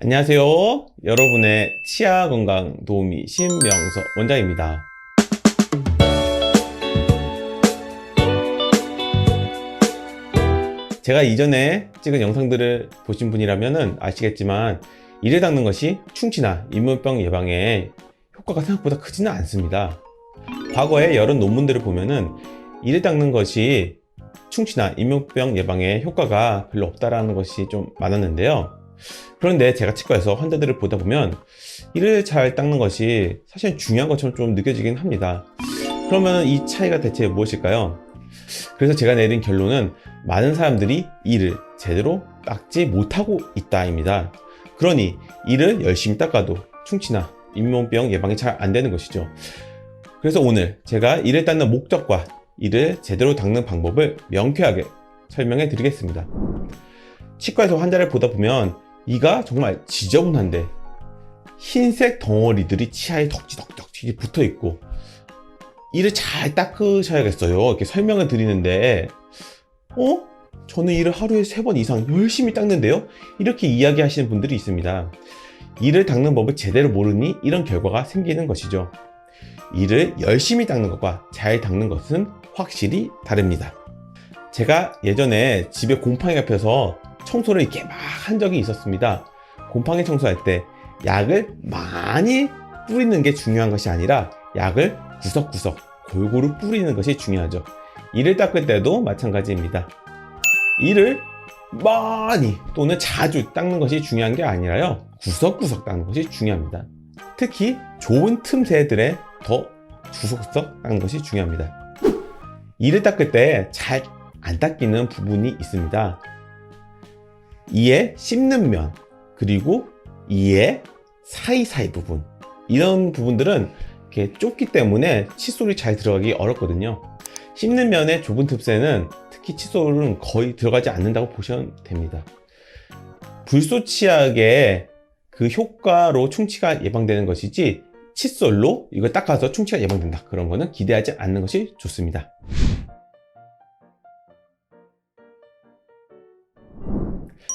안녕하세요. 여러분의 치아 건강 도우미 신명서 원장입니다. 제가 이전에 찍은 영상들을 보신 분이라면 아시겠지만 이를 닦는 것이 충치나 잇몸병 예방에 효과가 생각보다 크지는 않습니다. 과거에 여러 논문들을 보면은 이를 닦는 것이 충치나 잇몸병 예방에 효과가 별로 없다라는 것이 좀 많았는데요. 그런데 제가 치과에서 환자들을 보다 보면 이를 잘 닦는 것이 사실 중요한 것처럼 좀 느껴지긴 합니다. 그러면 이 차이가 대체 무엇일까요? 그래서 제가 내린 결론은 많은 사람들이 이를 제대로 닦지 못하고 있다입니다. 그러니 이를 열심히 닦아도 충치나 잇몸병 예방이 잘 안 되는 것이죠. 그래서 오늘 제가 이를 닦는 목적과 이를 제대로 닦는 방법을 명쾌하게 설명해 드리겠습니다. 치과에서 환자를 보다 보면 이가 정말 지저분한데 흰색 덩어리들이 치아에 덕지덕덕 붙어 있고 이를 잘 닦으셔야겠어요. 이렇게 설명을 드리는데 어? 저는 이를 하루에 세 번 이상 열심히 닦는데요? 이렇게 이야기하시는 분들이 있습니다. 이를 닦는 법을 제대로 모르니 이런 결과가 생기는 것이죠. 이를 열심히 닦는 것과 잘 닦는 것은 확실히 다릅니다. 제가 예전에 집에 곰팡이가 펴서 청소를 이렇게 막 한 적이 있었습니다. 곰팡이 청소할 때 약을 많이 뿌리는 게 중요한 것이 아니라 약을 구석구석 골고루 뿌리는 것이 중요하죠. 이를 닦을 때도 마찬가지입니다. 이를 많이 또는 자주 닦는 것이 중요한 게 아니라요. 구석구석 닦는 것이 중요합니다. 특히 좁은 틈새들에 더 구석구석 닦는 것이 중요합니다. 이를 닦을 때 잘 안 닦이는 부분이 있습니다. 이에 씹는 면, 그리고 이에 사이사이 부분. 이런 부분들은 이렇게 좁기 때문에 칫솔이 잘 들어가기 어렵거든요. 씹는 면의 좁은 틈새는 특히 칫솔은 거의 들어가지 않는다고 보시면 됩니다. 불소치약의 그 효과로 충치가 예방되는 것이지 칫솔로 이걸 닦아서 충치가 예방된다. 그런 거는 기대하지 않는 것이 좋습니다.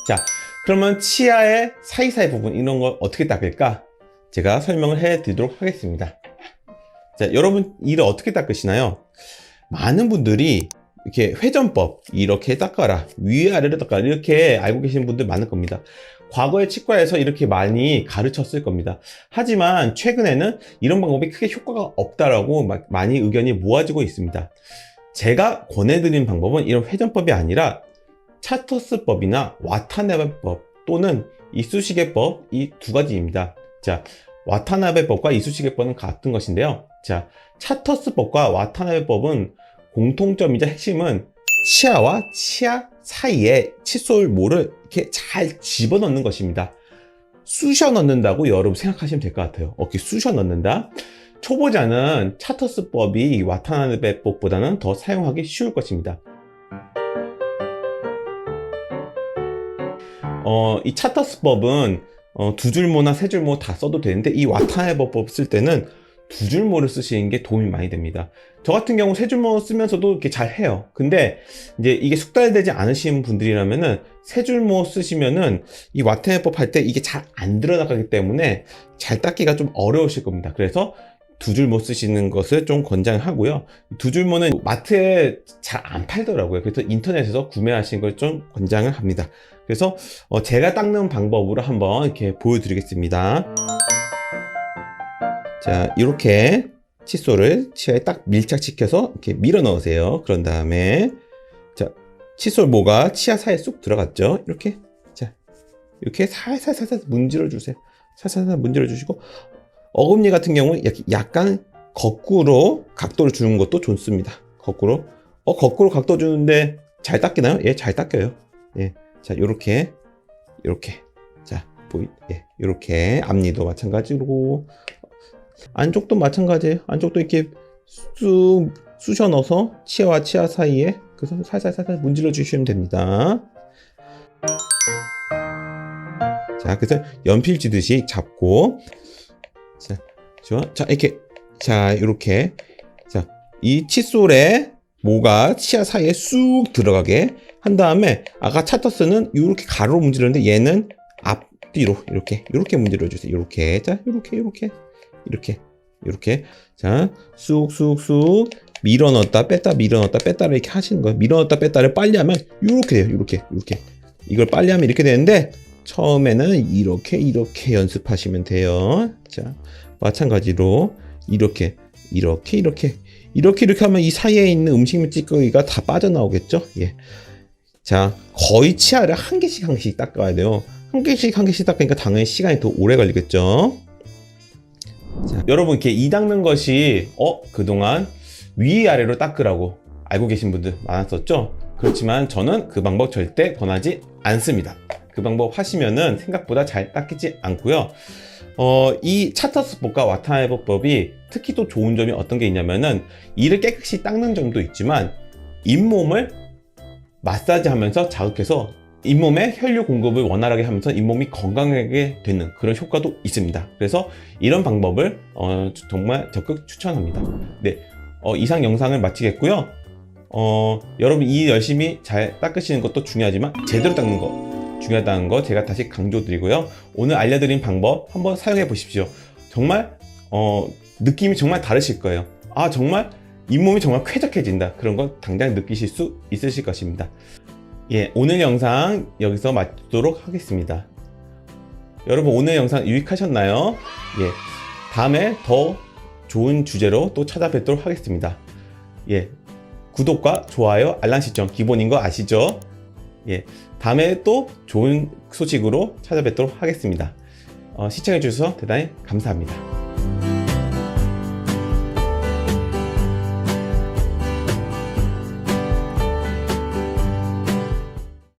자, 그러면 치아의 사이사이 부분 이런 걸 어떻게 닦을까? 제가 설명을 해 드리도록 하겠습니다. 자, 여러분 이를 어떻게 닦으시나요? 많은 분들이 이렇게 회전법 이렇게 닦아라 위아래로 닦아라 이렇게 알고 계시는 분들 많을 겁니다. 과거에 치과에서 이렇게 많이 가르쳤을 겁니다. 하지만 최근에는 이런 방법이 크게 효과가 없다라고 막 많이 의견이 모아지고 있습니다. 제가 권해드린 방법은 이런 회전법이 아니라 차터스법이나 와타나베법 또는 이쑤시개법 이 두 가지입니다. 자, 와타나베법과 이쑤시개법은 같은 것인데요. 자, 차터스법과 와타나베법은 공통점이자 핵심은 치아와 치아 사이에 칫솔 모를 이렇게 잘 집어넣는 것입니다. 쑤셔 넣는다고 여러분 생각하시면 될 것 같아요. 이렇게 쑤셔 넣는다. 초보자는 차터스법이 와타나베법보다는 더 사용하기 쉬울 것입니다. 어, 이 차터스법은 어, 두 줄모나 세 줄모 다 써도 되는데 이 와타나베법 쓸 때는 두 줄모를 쓰시는 게 도움이 많이 됩니다. 저 같은 경우 세 줄모 쓰면서도 이렇게 잘 해요. 근데 이제 이게 숙달되지 않으신 분들이라면은 세 줄모 쓰시면은 이 와타나베법 할 때 이게 잘 안 들어나가기 때문에 잘 닦기가 좀 어려우실 겁니다. 그래서 두 줄모 쓰시는 것을 좀 권장하고요. 두 줄모는 마트에 잘 안 팔더라고요. 그래서 인터넷에서 구매하시는 걸 좀 권장을 합니다. 그래서 어, 제가 닦는 방법으로 한번 이렇게 보여드리겠습니다. 자, 이렇게 칫솔을 치아에 딱 밀착시켜서 이렇게 밀어 넣으세요. 그런 다음에 자, 칫솔 모가 치아 사이에 쑥 들어갔죠. 이렇게 자, 이렇게 살살살살 문질러 주세요. 살살살 문질러 주시고 어금니 같은 경우는 약간 거꾸로 각도를 주는 것도 좋습니다. 거꾸로 어 거꾸로 각도 주는데 잘 닦이나요? 예, 잘 닦여요. 예. 자, 요렇게, 요렇게. 자, 보이, 예, 요렇게. 앞니도 마찬가지로. 안쪽도 마찬가지예요. 안쪽도 이렇게 쑥 쑤셔 넣어서 치아와 치아 사이에 그래서 살살 살살 문질러 주시면 됩니다. 자, 그래서 연필 쥐듯이 잡고 자, 좋아. 자, 이렇게 자, 이렇게 자, 이 칫솔에 모가 치아 사이에 쑥 들어가게 한 다음에 아까 차터스는 이렇게 가로로 문지르는데 얘는 앞 앞뒤로 이렇게 이렇게 문제를 주세요. 이렇게 자 이렇게 이렇게 이렇게 이렇게 자 쑥쑥쑥 밀어 넣었다 뺐다 밀어 넣었다 뺐다를 이렇게 하시는 거예요. 밀어 넣었다 뺐다를 빨리 하면 이렇게 돼요. 이렇게 이렇게 이걸 빨리 하면 이렇게 되는데 처음에는 이렇게 이렇게 연습하시면 돼요. 자 마찬가지로 이렇게 이렇게 이렇게 이렇게 이렇게 하면 이 사이에 있는 음식물 찌꺼기가 다 빠져나오겠죠? 예. 자, 거의 치아를 한 개씩 한 개씩 닦아야 돼요. 한 개씩 한 개씩 닦으니까 당연히 시간이 더 오래 걸리겠죠? 자, 여러분, 이렇게 이 닦는 것이, 어, 그동안 위아래로 닦으라고 알고 계신 분들 많았었죠? 그렇지만 저는 그 방법 절대 권하지 않습니다. 그 방법 하시면은 생각보다 잘 닦이지 않고요. 어, 이 차터스법과 와타나베법이 특히 또 좋은 점이 어떤 게 있냐면은 이를 깨끗이 닦는 점도 있지만 잇몸을 마사지하면서 자극해서 잇몸에 혈류 공급을 원활하게 하면서 잇몸이 건강하게 되는 그런 효과도 있습니다. 그래서 이런 방법을 어, 정말 적극 추천합니다. 네, 어, 이상 영상을 마치겠고요. 어, 여러분 이 열심히 잘 닦으시는 것도 중요하지만 제대로 닦는 거 중요하다는 거 제가 다시 강조드리고요. 오늘 알려드린 방법 한번 사용해 보십시오. 정말 어, 느낌이 정말 다르실 거예요. 아 정말 잇몸이 정말 쾌적해진다. 그런 건 당장 느끼실 수 있으실 것입니다. 예, 오늘 영상 여기서 마치도록 하겠습니다. 여러분 오늘 영상 유익하셨나요? 예, 다음에 더 좋은 주제로 또 찾아뵙도록 하겠습니다. 예, 구독과 좋아요, 알람 설정 기본인 거 아시죠? 예, 다음에 또 좋은 소식으로 찾아뵙도록 하겠습니다. 어, 시청해주셔서 대단히 감사합니다.